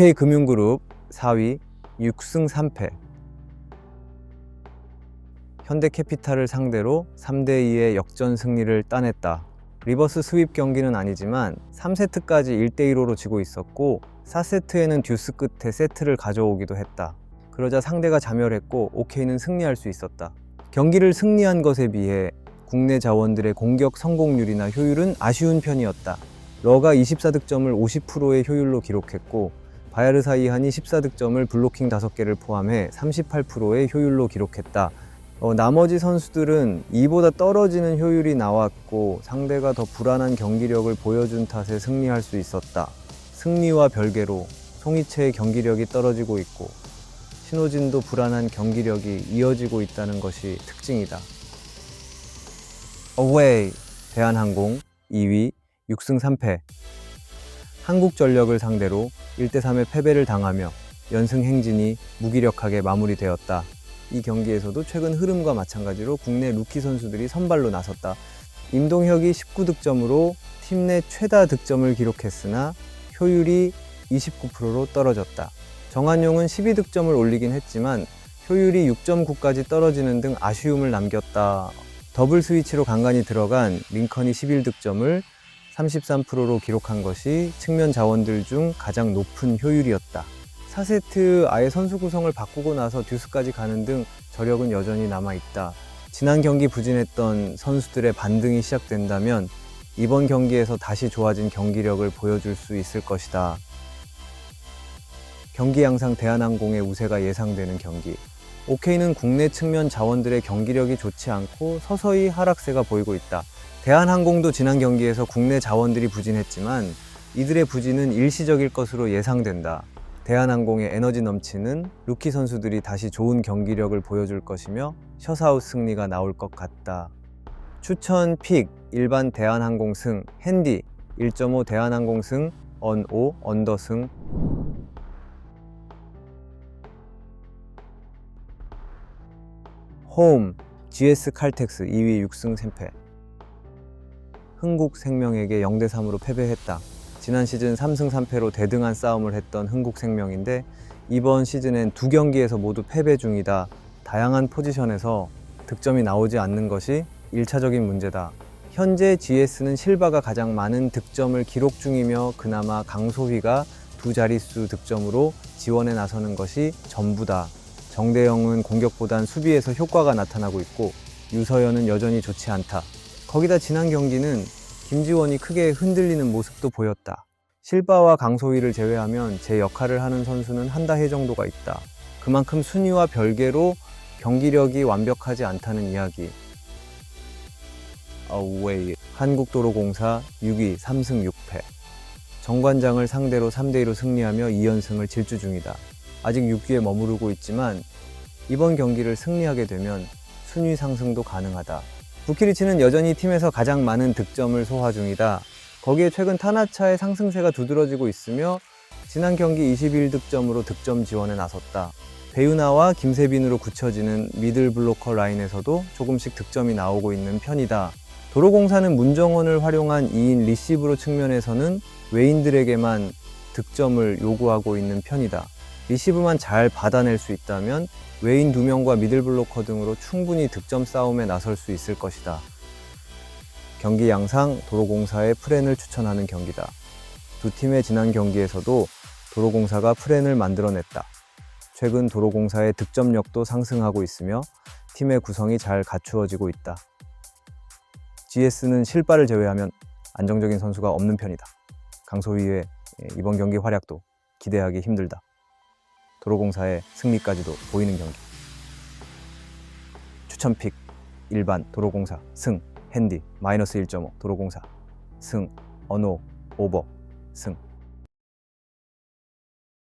OK금융그룹 4위 6승 3패 현대캐피탈을 상대로 3대2의 역전 승리를 따냈다. 리버스 스윕 경기는 아니지만 3세트까지 1대1로 지고 있었고 4세트에는 듀스 끝에 세트를 가져오기도 했다. 그러자 상대가 자멸했고 OK는 승리할 수 있었다. 경기를 승리한 것에 비해 국내 자원들의 공격 성공률이나 효율은 아쉬운 편이었다. 러가 24득점을 50%의 효율로 기록했고 바야르 사이한이 14득점을 블로킹 5개를 포함해 38%의 효율로 기록했다. 어, 나머지 선수들은 이보다 떨어지는 효율이 나왔고 상대가 더 불안한 경기력을 보여준 탓에 승리할 수 있었다. 승리와 별개로 송이채의 경기력이 떨어지고 있고 신호진도 불안한 경기력이 이어지고 있다는 것이 특징이다. 어웨이 대한항공 2위 6승 3패 한국전력을 상대로 1대3의 패배를 당하며 연승 행진이 무기력하게 마무리되었다. 이 경기에서도 최근 흐름과 마찬가지로 국내 루키 선수들이 선발로 나섰다. 임동혁이 19득점으로 팀 내 최다 득점을 기록했으나 효율이 29%로 떨어졌다. 정한용은 12득점을 올리긴 했지만 효율이 6.9까지 떨어지는 등 아쉬움을 남겼다. 더블 스위치로 간간히 들어간 링컨이 11득점을 33%로 기록한 것이 측면 자원들 중 가장 높은 효율이었다. 4세트 아예 선수 구성을 바꾸고 나서 듀스까지 가는 등 저력은 여전히 남아있다. 지난 경기 부진했던 선수들의 반등이 시작된다면 이번 경기에서 다시 좋아진 경기력을 보여줄 수 있을 것이다. 경기 양상 대한항공의 우세가 예상되는 경기. OK는 국내 측면 자원들의 경기력이 좋지 않고 서서히 하락세가 보이고 있다. 대한항공도 지난 경기에서 국내 자원들이 부진했지만 이들의 부진은 일시적일 것으로 예상된다. 대한항공의 에너지 넘치는 루키 선수들이 다시 좋은 경기력을 보여줄 것이며 셔사웃 승리가 나올 것 같다. 추천 픽 일반 대한항공 승 핸디 1.5 대한항공 승 언5 언더 승 홈 GS 칼텍스 2위 6승 3패 흥국생명에게 0대 3으로 패배했다. 지난 시즌 3승 3패로 대등한 싸움을 했던 흥국생명인데 이번 시즌엔 두 경기에서 모두 패배 중이다. 다양한 포지션에서 득점이 나오지 않는 것이 1차적인 문제다. 현재 GS는 실바가 가장 많은 득점을 기록 중이며 그나마 강소휘가 두 자릿수 득점으로 지원에 나서는 것이 전부다. 정대영은 공격보단 수비에서 효과가 나타나고 있고 유서연은 여전히 좋지 않다. 거기다 지난 경기는 김지원이 크게 흔들리는 모습도 보였다. 실바와 강소희를 제외하면 제 역할을 하는 선수는 한다해 정도가 있다. 그만큼 순위와 별개로 경기력이 완벽하지 않다는 이야기. 어웨이 한국도로공사 6위 3승 6패 정관장을 상대로 3대2로 승리하며 2연승을 질주 중이다. 아직 6위에 머무르고 있지만 이번 경기를 승리하게 되면 순위 상승도 가능하다. 부키리치는 여전히 팀에서 가장 많은 득점을 소화 중이다. 거기에 최근 타나차의 상승세가 두드러지고 있으며 지난 경기 21득점으로 득점 지원에 나섰다. 배유나와 김세빈으로 굳혀지는 미들 블로커 라인에서도 조금씩 득점이 나오고 있는 편이다. 도로공사는 문정원을 활용한 2인 리시브로 측면에서는 외인들에게만 득점을 요구하고 있는 편이다. 리시브만 잘 받아낼 수 있다면 외인 2명과 미들블로커 등으로 충분히 득점 싸움에 나설 수 있을 것이다. 경기 양상 도로공사의 프렌을 추천하는 경기다. 두 팀의 지난 경기에서도 도로공사가 프렌을 만들어냈다. 최근 도로공사의 득점력도 상승하고 있으며 팀의 구성이 잘 갖추어지고 있다. GS는 실바를 제외하면 안정적인 선수가 없는 편이다. 강소희의 이번 경기 활약도 기대하기 힘들다. 도로공사의 승리까지도 보이는 경기. 추천픽 일반 도로공사 승 핸디 마이너스 1.5 도로공사 승 언호 오버 승